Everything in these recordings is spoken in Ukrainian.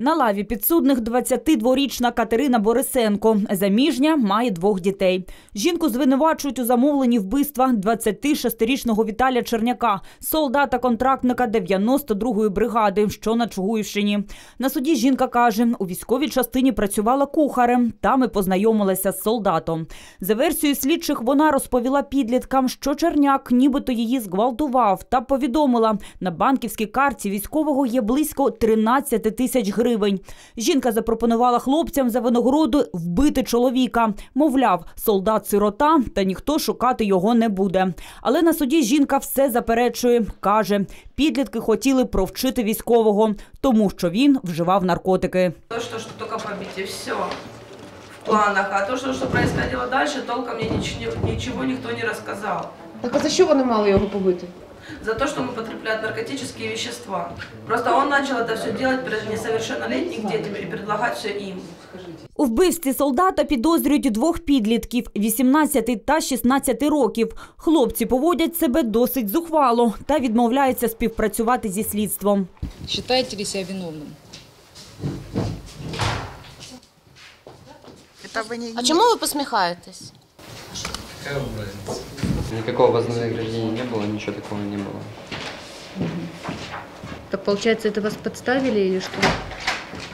На лаві підсудних 22-річна Катерина Борисенко. Заміжня має двох дітей. Жінку звинувачують у замовленні вбивства 26-річного Віталія Черняка, солдата-контрактника 92-ї бригади, що на Чугуївщині. На суді жінка каже, у військовій частині працювала кухарем. Там і познайомилася з солдатом. За версією слідчих, вона розповіла підліткам, що Черняк нібито її зґвалтував та повідомила, на банківській карті військового є близько 13 тисяч гривень. Жінка запропонувала хлопцям за винагороду вбити чоловіка. Мовляв, солдат-сирота, та ніхто шукати його не буде. Але на суді жінка все заперечує. Каже, підлітки хотіли провчити військового, тому що він вживав наркотики. То, что, что только побить, все в планах. А то, что, что происходило дальше, толком мне ничего, ничего никто не рассказал. Так а за що вони мали його побити? За то, что он употребляет наркотические вещества. Просто он начал это все делать перед несовершеннолетних детям и предлагать все им. У вбивстві солдата підозрюють двох підлітків 18 та 16 років. Хлопці поводять себе досить зухвало та відмовляються співпрацювати зі слідством. Считаете ли себя виновным? А чому ви посміхаєтесь? Какая вам разница? Никакого вознаграждения не было, ничего такого не было. Так получается, это вас подставили или что?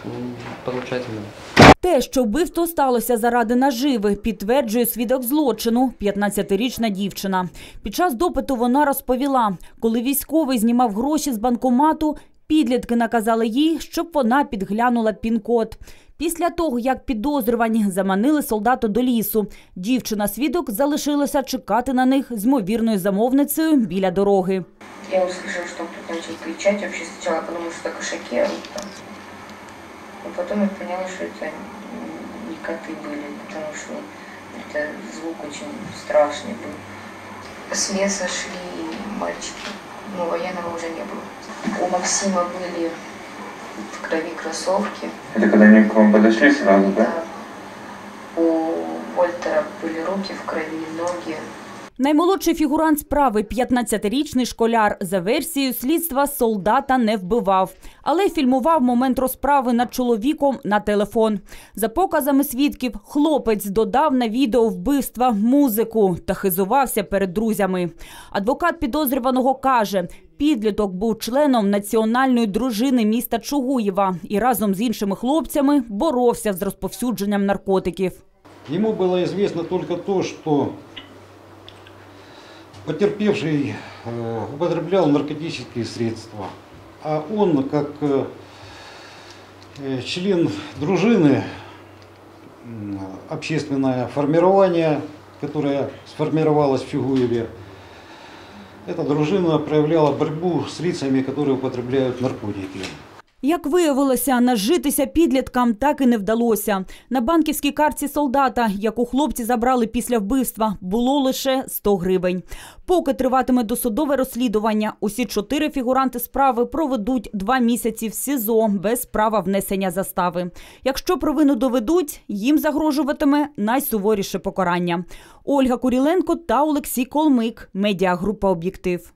М, Получается, да. Те, що вбивство сталося заради наживи, підтверджує свідок злочину – 15-річна дівчина. Під час допиту вона розповіла, коли військовий знімав гроші з банкомату, підлітки наказали їй, щоб вона підглянула пін-код. Після того, як підозрювані заманили солдата до лісу, дівчина-свідок залишилася чекати на них з ймовірною замовницею біля дороги. Я услышала, что он тут начал кричать. Вообще сначала я подумала, что это кошаки орут там. Но потом я поняла, что это м, не коты были, потому что это звук очень страшный был. С леса шли мальчики, но военного уже не было. У Максима были в крови кроссовки. Это когда они к вам подошли сразу, да? Да. У Вольтера были руки в крови, ноги. Наймолодший фігурант справи – 15-річний школяр. За версією слідства солдата не вбивав, але фільмував момент розправи над чоловіком на телефон. За показами свідків, хлопець додав на відео вбивства музику та хизувався перед друзями. Адвокат підозрюваного каже, підліток був членом національної дружини міста Чугуєва і разом з іншими хлопцями боровся з розповсюдженням наркотиків. Ему было известно только то, что потерпевший э, употреблял наркотические средства, а он, как э, э, член дружины, общественное формирование, которое сформировалось в Чугуеве, эта дружина проявляла борьбу с лицами, которые употребляют наркотики. Як виявилося, нажитися підліткам так і не вдалося. На банківській карті солдата, яку хлопці забрали після вбивства, було лише 100 гривень. Поки триватиме досудове розслідування, усі чотири фігуранти справи проведуть два місяці в СІЗО без права внесення застави. Якщо провину доведуть, їм загрожуватиме найсуворіше покарання. Ольга Куріленко та Олексій Колмик. Медіагрупа Об'єктив.